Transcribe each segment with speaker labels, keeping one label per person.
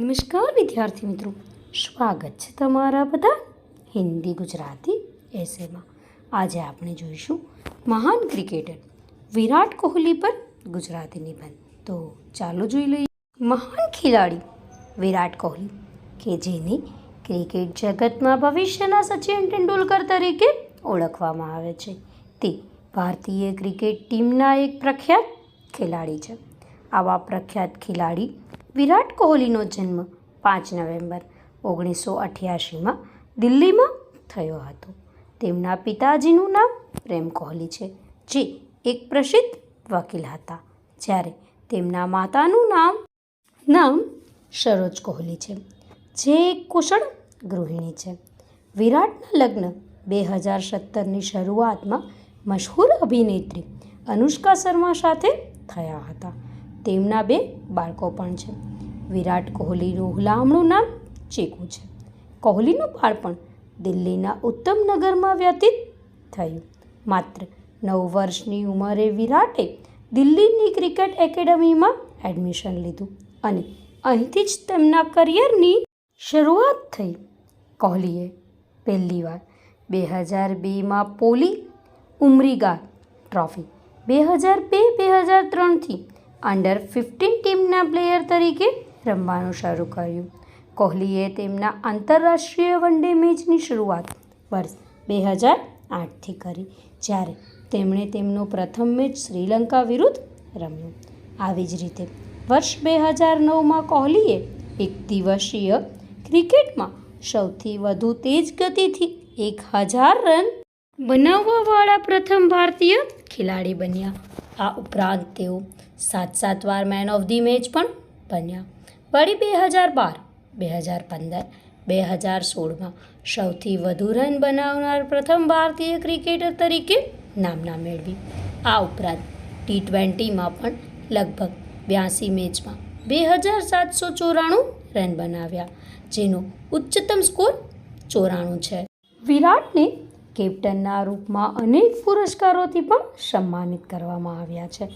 Speaker 1: નમસ્કાર વિદ્યાર્થી મિત્રો. સ્વાગત છે તમારા બધા હિન્દી ગુજરાતી એસેમાં. આજે આપણે જોઈશું મહાન ક્રિકેટર વિરાટ કોહલી પર ગુજરાતી નિબંધ. તો ચાલો જોઈ લઈએ. મહાન ખેલાડી વિરાટ કોહલી કે જેને ક્રિકેટ જગતમાં ભવિષ્યના સચિન તેંડુલકર તરીકે ઓળખવામાં આવે છે. તે ભારતીય ક્રિકેટ ટીમના એક પ્રખ્યાત ખેલાડી છે. આવા પ્રખ્યાત ખેલાડી વિરાટ કોહલીનો જન્મ પાંચ નવેમ્બર ઓગણીસો અઠ્યાસીમાં દિલ્હીમાં થયો હતો. તેમના પિતાજીનું નામ પ્રેમ કોહલી છે, જે એક પ્રસિદ્ધ વકીલ હતા, જ્યારે તેમના માતાનું નામ નામ સરોજ કોહલી છે, જે એક કુશળ ગૃહિણી છે. વિરાટના લગ્ન બે હજાર સત્તરની શરૂઆતમાં મશહૂર અભિનેત્રી અનુષ્કા શર્મા સાથે થયા હતા. તેમના બે બાળકો પણ છે. વિરાટ કોહલીનું હુલામણું નામ ચેકુ છે. કોહલીનું બાળપણ દિલ્હીના ઉત્તમ નગરમાં વ્યતીત થયું. માત્ર નવ વર્ષની ઉંમરે વિરાટે દિલ્હીની ક્રિકેટ એકેડમીમાં એડમિશન લીધું અને અહીંથી જ તેમના કરિયરની શરૂઆત થઈ. કોહલીએ પહેલીવાર બે હજાર બેમાં પોલી ઉમરીગા ટ્રોફી બે હજાર બે બે હજાર ત્રણથી અંડર ફિફ્ટીન ટીમના પ્લેયર તરીકે રમવાનું શરૂ કર્યું. કોહલીએ તેમના આંતરરાષ્ટ્રીય વન ડે મેચની શરૂઆત વર્ષ બે હજાર આઠથી કરી, જ્યારે તેમણે તેમનો પ્રથમ મેચ શ્રીલંકા વિરુદ્ધ રમ્યો. આવી જ રીતે વર્ષ બે હજાર નવમાં કોહલીએ એક દિવસીય ક્રિકેટમાં સૌથી વધુ તેજ ગતિથી એક હજાર રન બનાવવાવાળા પ્રથમ ભારતીય ખેલાડી બન્યા. આ ઉપરાંત તેઓ સાત સાત વાર મેન ઓફ ધી મેચ પણ બન્યા. વળી બે હજાર બાર, બે હજાર પંદર, બે હજાર સોળમાં સૌથી વધુ રન બનાવનાર પ્રથમ ભારતીય ક્રિકેટર તરીકે નામના મેળવી. આ ઉપરાંત ટી ટ્વેન્ટીમાં પણ લગભગ બ્યાસી મેચમાં બે હજાર સાતસો ચોરાણું રન બનાવ્યા, જેનો ઉચ્ચતમ સ્કોર ચોરાણું છે. વિરાટને કેપ્ટનના રૂપમાં અનેક પુરસ્કારોથી પણ સન્માનિત કરવામાં આવ્યા છે,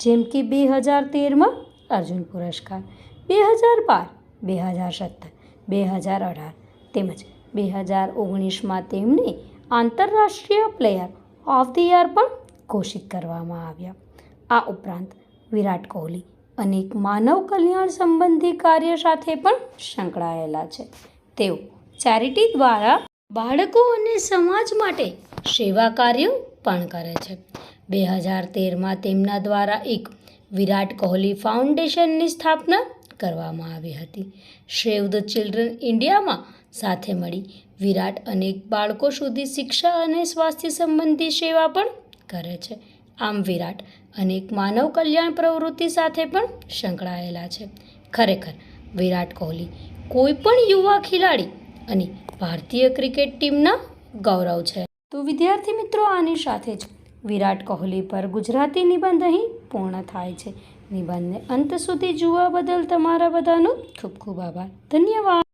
Speaker 1: જેમ કે બે હજાર તેરમાં અર્જુન પુરસ્કાર બે હજાર બાર, બે હજાર સત્તર, બે હજાર અઢાર તેમજ બે હજાર ઓગણીસમાં તેમને આંતરરાષ્ટ્રીય પ્લેયર ઓફ ધ યર પણ ઘોષિત કરવામાં આવ્યા. આ ઉપરાંત વિરાટ કોહલી અનેક માનવ કલ્યાણ સંબંધી કાર્ય સાથે પણ સંકળાયેલા છે. તેઓ ચેરિટી દ્વારા બાળકો અને સમાજ માટે સેવા કાર્યો પણ કરે છે. બે હજાર તેરમાં તેમના દ્વારા એક વિરાટ કોહલી ફાઉન્ડેશનની સ્થાપના કરવામાં આવી હતી. સેવ ધ ચિલ્ડ્રન ઇન્ડિયામાં સાથે મળી વિરાટ અનેક બાળકો સુધી શિક્ષા અને સ્વાસ્થ્ય સંબંધી સેવા પણ કરે છે. આમ વિરાટ અનેક માનવ કલ્યાણ પ્રવૃત્તિ સાથે પણ સંકળાયેલા છે. ખરેખર, વિરાટ કોહલી કોઈ પણ યુવા ખેલાડી અને ભારતીય ક્રિકેટ ટીમના ગૌરવ છે. તો વિદ્યાર્થી મિત્રો, આની સાથે જ વિરાટ કોહલી પર ગુજરાતી નિબંધ અહીં પૂર્ણ થાય છે. નિબંધને અંત સુધી જોવા બદલ તમારા બધાનો ખૂબ ખૂબ આભાર. ધન્યવાદ.